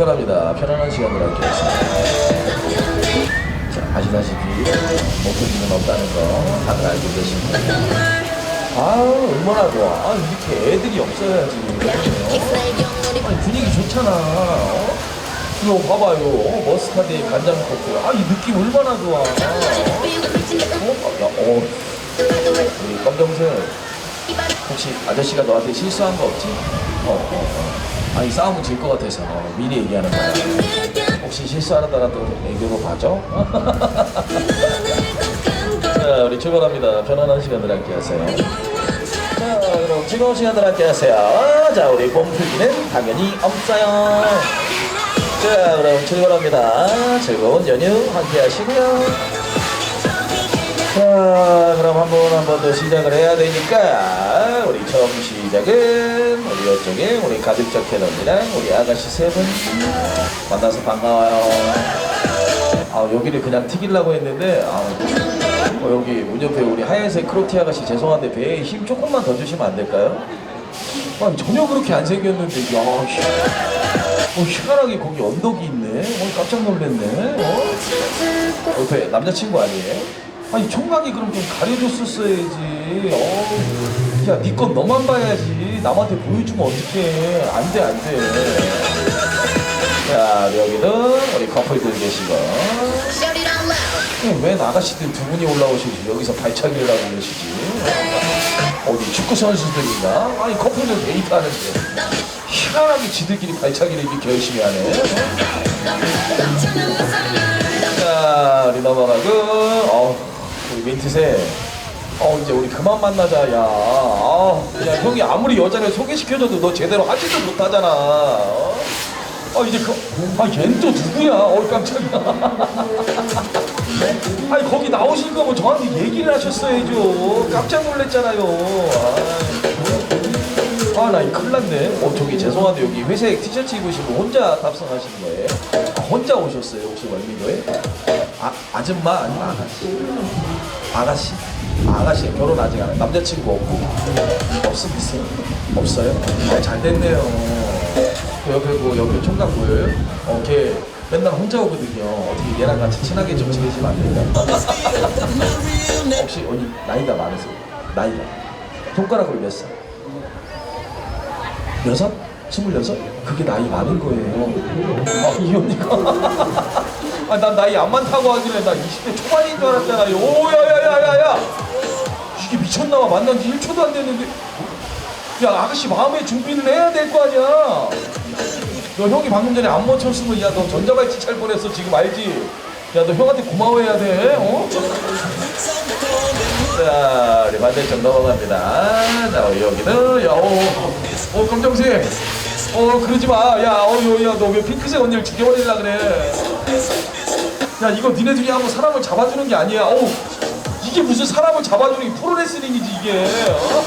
출발합니다. 편안한 시간을 함께 하겠습니다. 자, 아시다시피 목소리는 없다는 거 다들 알고 계십니다. 아, 얼마나 좋아. 아, 이렇게 애들이 없어야지. 아니, 분위기 좋잖아. 어? 이거 봐봐요. 어, 머스타드에 간장 커피. 아, 이 느낌 얼마나 좋아. 어? 야, 어. 우리 검정색. 혹시 아저씨가 너한테 실수한 거 없지? 어, 어, 어. 아니 싸움은 질 것 같아서 어, 미리 얘기하는 거야. 혹시 실수하더라도 애교로 봐줘? 자, 우리 출발합니다. 편안한 시간들 함께 하세요. 자, 그럼 즐거운 시간들 함께 하세요. 자, 우리 봄풀기는 당연히 없어요. 자, 그럼 출발합니다. 즐거운 연휴 함께 하시고요. 자, 그럼 한 번 한 번 더 시작을 해야 되니까 우리 처음 시작은 우리 이쪽에 우리 가득적 캐논이랑 우리 아가씨 세 분 만나서 반가워요. 아 여기를 그냥 튀기려고 했는데 아, 어, 여기 문 옆에 우리 하얀색 크로티 아가씨 죄송한데 배에 힘 조금만 더 주시면 안 될까요? 아니 전혀 그렇게 안 생겼는데 야 씨. 어, 희한하게 거기 언덕이 있네. 어, 깜짝 놀랐네. 어? 옆에 남자친구 아니에요? 아니 총각이 그럼 좀 가려줬었어야지. 어, 야, 네 건 너만 봐야지. 남한테 보여주면 어떡해. 안 돼, 안 돼. 자, 여기는 우리 커플들 계시고. 왜 아가씨들 두 분이 올라오시지? 여기서 발차기를 하고 계시지? 어디 축구 선수들인가? 아니 커플들 데이트 하는데 희한하게 지들끼리 발차기를 이렇게 열심히 하네. 자, 우리 넘어가고, 어, 우리 민트새. 어, 이제 우리 그만 만나자, 야. 아, 야, 형이 아무리 여자를 소개시켜줘도 너 제대로 하지도 못하잖아. 어? 어, 이제 그, 아, 얜또 누구야? 어, 깜짝이야. 아니, 거기 나오실 거면 저한테 얘기를 하셨어야죠. 깜짝 놀랐잖아요. 아, 나이 큰일 났네. 어, 저기 죄송한데 여기 회색 티셔츠 입으시고 혼자 탑승하시는 거예요? 아, 혼자 오셨어요, 혹시 월미도에? 아, 아줌마 아니면 아가씨? 아가씨? 아가씨 결혼 아직 안 해. 남자친구 없고? 있어요? 없어요? 아, 잘 됐네요. 그 옆에 그 옆에 총각 보여요? 어, 걔 맨날 혼자 오거든요. 어떻게 얘랑 같이 친하게 좀 지내시면 안 될까요? 혹시 언니 나이가 많으세요? 나이가? 손가락으로 몇 살? 여섯? 스물여섯? 그게 나이 많은 거예요. 아, 이 언니가. 아, 난 나이 안 많다고 하길래 나 20대 초반인 줄 알았잖아요. 오, 야, 야, 야, 야, 야! 이게 미쳤나봐. 만난 지 1초도 안 됐는데. 야, 아가씨 마음의 준비를 해야 될 거 아니야. 너 형이 방금 전에 안 멈췄으면 야, 너 전자발찌 찰 뻔했어. 지금 알지? 야, 너 형한테 고마워해야 돼. 어? 자, 우리 반대쪽 넘어갑니다. 자, 여기는, 야, 어, 어, 검정색. 어, 그러지 마. 야, 어, 야, 너 왜 핑크색 언니를 죽여버리려 그래. 야, 이거 니네들이 한번 사람을 잡아주는 게 아니야. 어우, 이게 무슨 사람을 잡아주는 게 프로레슬링이지, 이게. 어?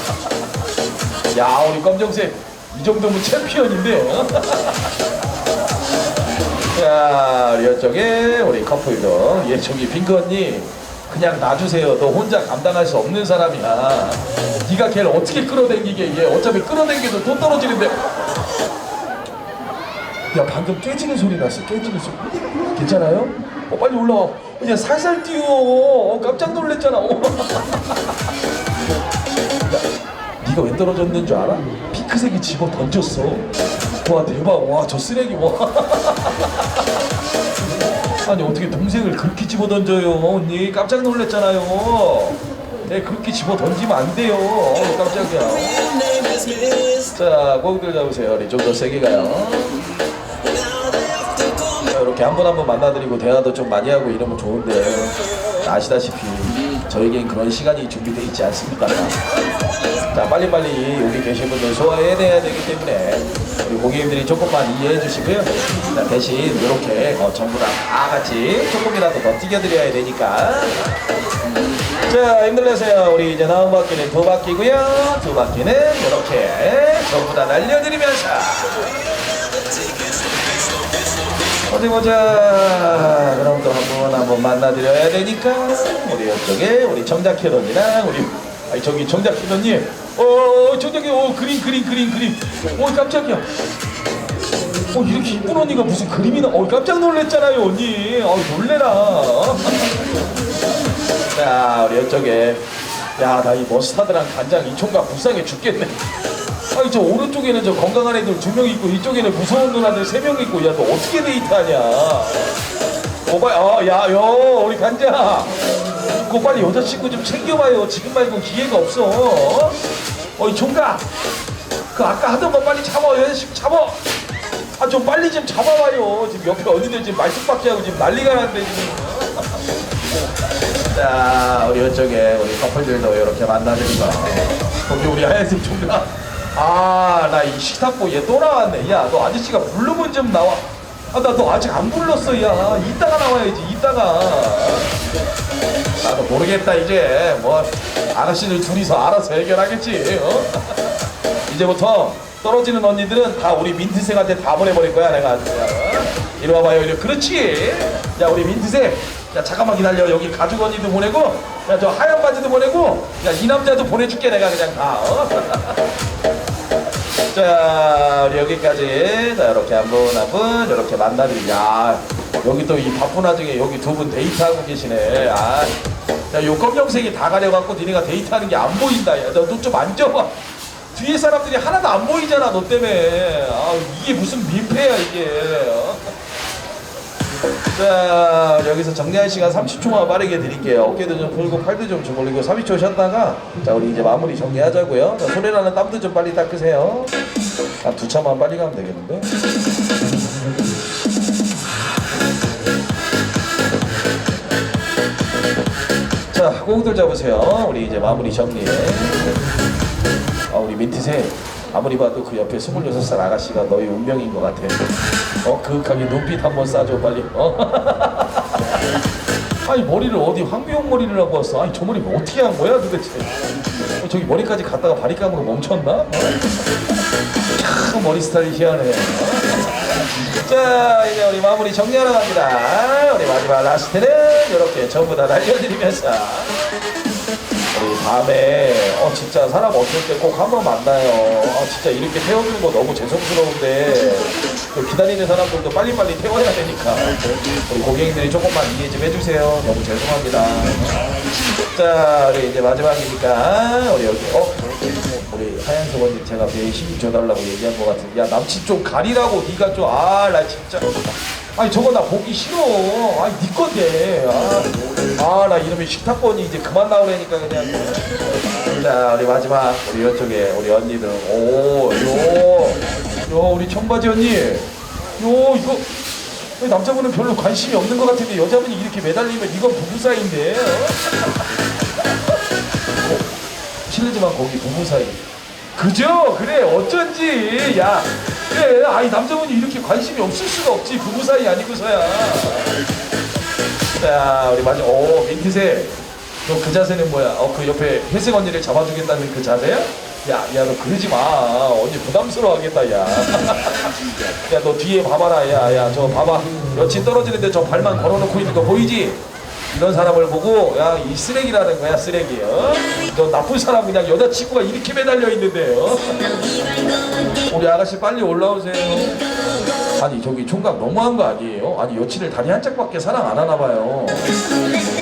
야, 우리 검정색. 이 정도면 챔피언인데. 어? 자, 우리 이쪽에 우리 커플도. 얘, 저기 핑크 언니. 그냥 놔주세요. 너 혼자 감당할 수 없는 사람이야. 네가 걔를 어떻게 끌어당기게 얘 어차피 끌어당겨도 돈 떨어지는데. 야 방금 깨지는 소리 났어. 깨지는 소리. 괜찮아요? 어 빨리 올라와. 그냥 살살 뛰어. 어, 깜짝 놀랐잖아. 어. 야, 네가 왜 떨어졌는 줄 알아? 핑크색이 집어 던졌어. 와 대박. 와 저 쓰레기. 와. 아니 어떻게 동생을 그렇게 집어 던져요 언니 깜짝 놀랐잖아요 네 그렇게 집어 던지면 안 돼요 어, 깜짝이야 자 꼭들 잡으세요 우리 좀 더 세게 가요 자, 이렇게 한번한번 만나드리고 대화도 좀 많이 하고 이러면 좋은데 아시다시피 저에겐 그런 시간이 준비되어 있지 않습니까? 자 빨리빨리 여기 계신 분들 소화해내야 되기 때문에 우리 고객님들이 조금만 이해해 주시고요. 자, 대신 이렇게 어, 전부 다, 다 같이 조금이라도 더 튀겨드려야 되니까. 자 힘들내세요. 우리 이제 다음 바퀴는 두 바퀴고요. 두 바퀴는 이렇게 전부 다 날려드리면서 어디 보자 그럼 또 한번 한번 만나드려야 되니까 우리 이쪽에 우리 정작 캐런이랑 우리 아니 저기 정작 캐런님 어 정작이 어 그린 그린 그린 그린 어 깜짝이야 어 이렇게 이쁜 언니가 무슨 그림이 나? 어 깜짝 놀랐잖아요 언니. 어 놀래라. 자 우리 이쪽에 야 나 이 머스타드랑 간장 이 총각 불쌍해 죽겠네. 아니 저 오른쪽에는 저 건강한 애들 두 명 있고 이쪽에는 무서운 누나들 세 명 있고 야 너 어떻게 데이트하냐? 오빠 아야요 우리 간장. 그거 빨리 여자친구 좀 챙겨봐요. 지금 말고 기회가 없어. 어이 총각. 그 아까 하던 거 빨리 잡아 여자친구 잡아. 아 좀 빨리 좀 잡아봐요. 지금 옆에 언니들 지금 말뚝박기 하고 지금 난리가 났는데 지금. 자 우리 이쪽에 우리 커플들도 이렇게 만나드리고 거기 우리 하얀색 총각 아 나 이 식탁보 얘 또 나왔네. 야 너 아저씨가 부르면 좀 나와. 아 나 너 아직 안 불렀어 야. 이따가 나와야지 이따가. 나도 모르겠다 이제. 뭐 아가씨들 둘이서 알아서 해결하겠지 어? 이제부터 떨어지는 언니들은 다 우리 민트색한테 다 보내버릴 거야 내가. 아주 그냥 어? 이리 와봐요 이리. 그렇지. 야 우리 민트색 야 잠깐만 기다려. 여기 가죽 언니도 보내고 야 저 하얀 바지도 보내고 야 이 남자도 보내줄게 내가 그냥 다 어? 자 우리 여기까지. 자 이렇게 한 분 한 분 이렇게 만나드리 야 여기 또 이 바쁜 와중에 여기 두 분 데이트하고 계시네. 아, 야요 검정색이 다 가려갖고 니네가 데이트하는 게 안 보인다. 야너 좀 앉아봐. 뒤에 사람들이 하나도 안 보이잖아 너 때문에. 아 이게 무슨 민폐야 이게. 어? 자 여기서 정리할 시간 30초만 빠르게 드릴게요. 어깨도 좀 풀고 팔도 좀 주물리고 30초 쉬었다가 자 우리 이제 마무리 정리하자고요. 자, 손에 나는 땀도 좀 빨리 닦으세요 한 두 차만 빨리 가면 되겠는데? 자 고기들 잡으세요. 우리 이제 마무리 정리. 아 우리 민트새. 아무리 봐도 그 옆에 26살 아가씨가 너의 운명인 것 같아. 어 그윽하게 눈빛 한번 쏴줘 빨리. 어? 아니 머리를 어디 황비용 머리를 하고 왔어? 아니 저 머리 어떻게 한 거야 도대체? 어, 저기 머리까지 갔다가 바리 감으로 멈췄나? 어? 참 머리 스타일이 희한해 자 이제 우리 마무리 정리하러 갑니다 우리 마지막 라스트는 이렇게 전부 다 날려드리면서 우리 다음에 어 진짜 사람 없을 때꼭 한번 만나요. 아 진짜 이렇게 태워주는 거 너무 죄송스러운데 또 기다리는 사람들도 빨리빨리 태워야 되니까 우리 고객님들이 조금만 이해 좀 해주세요. 너무 죄송합니다. 자 우리 이제 마지막이니까 우리 여기 어? 우리 하얀색 언니 제가 매일 힘 줘달라고 얘기한 것 같은데 야 남친 좀 가리라고 네가 좀 아 나 진짜. 아니 저거 나 보기 싫어. 아니 네 건데. 아 나 이러면 식탁권이 이제 그만 나오려니까 그냥. 자 우리 마지막 우리 이쪽에 우리 언니들. 오요 요 우리 청바지 언니 요 이거 왜 남자분은 별로 관심이 없는 것 같은데 여자분이 이렇게 매달리면 이건 부부 사이인데 어? 어, 실례지만 거기 부부 사이 그죠? 그래 어쩐지 야 그래 아니 남자분이 이렇게 관심이 없을 수가 없지 부부 사이 아니고서야 자 우리 마지막 오 민트색 너 그 자세는 뭐야? 어 그 옆에 회색 언니를 잡아주겠다는 그 자세야? 야, 야, 너 그러지 마. 언니 부담스러워 하겠다, 야. 야, 너 뒤에 봐봐라, 야, 야, 저 봐봐. 여친 떨어지는데 저 발만 걸어놓고 있는 거 보이지? 이런 사람을 보고, 야, 이 쓰레기라는 거야, 쓰레기. 어? 너 나쁜 사람 그냥 여자친구가 이렇게 매달려 있는데, 어? 우리 아가씨 빨리 올라오세요. 아니, 저기 총각 너무한 거 아니에요? 아니, 여친을 다리 한 짝밖에 사랑 안 하나 봐요.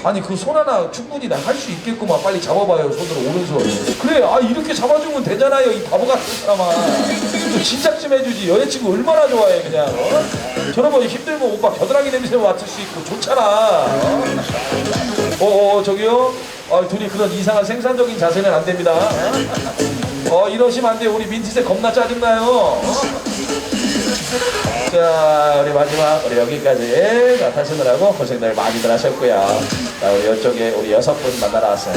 아니 그 손 하나 충분히 다할수 있겠구만 빨리 잡아봐요 손으로 오른손 그래 아 이렇게 잡아주면 되잖아요 이 바보 같은 사람아 좀 진작 좀 해주지 여자친구 얼마나 좋아해 그냥 어? 저런 거 힘들면 오빠 겨드랑이 냄새 맡을 수 있고 좋잖아 어, 어, 어 저기요 아 둘이 그런 이상한 생산적인 자세는 안 됩니다 어 이러시면 안돼 우리 민트색 겁나 짜증나요 어? 자 우리 마지막 우리 여기까지 자, 타시느라고 고생들 많이들 하셨고요. 자 우리 이쪽에 우리 여섯 분 만나러 왔어요.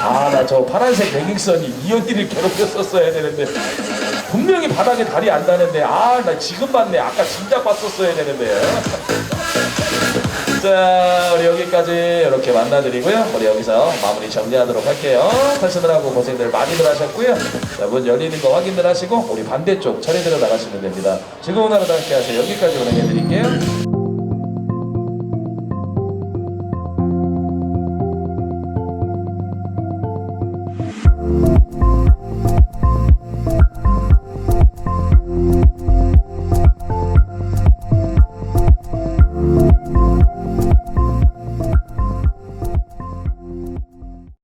아 나 저 파란색 레깅선이 이 언니를 괴롭혔었어야 되는데 분명히 바닥에 다리 안 닿는데 아 나 지금 봤네. 아까 진작 봤었어야 되는데 자 우리 여기까지 이렇게 만나드리고요. 우리 여기서 마무리 정리하도록 할게요. 타시느라고 고생들 많이들 하셨고요. 자, 문 열리는 거 확인들 하시고 우리 반대쪽 처리들어 나가시면 됩니다. 즐거운 하루 함께 하세요. 여기까지 운행해 드릴게요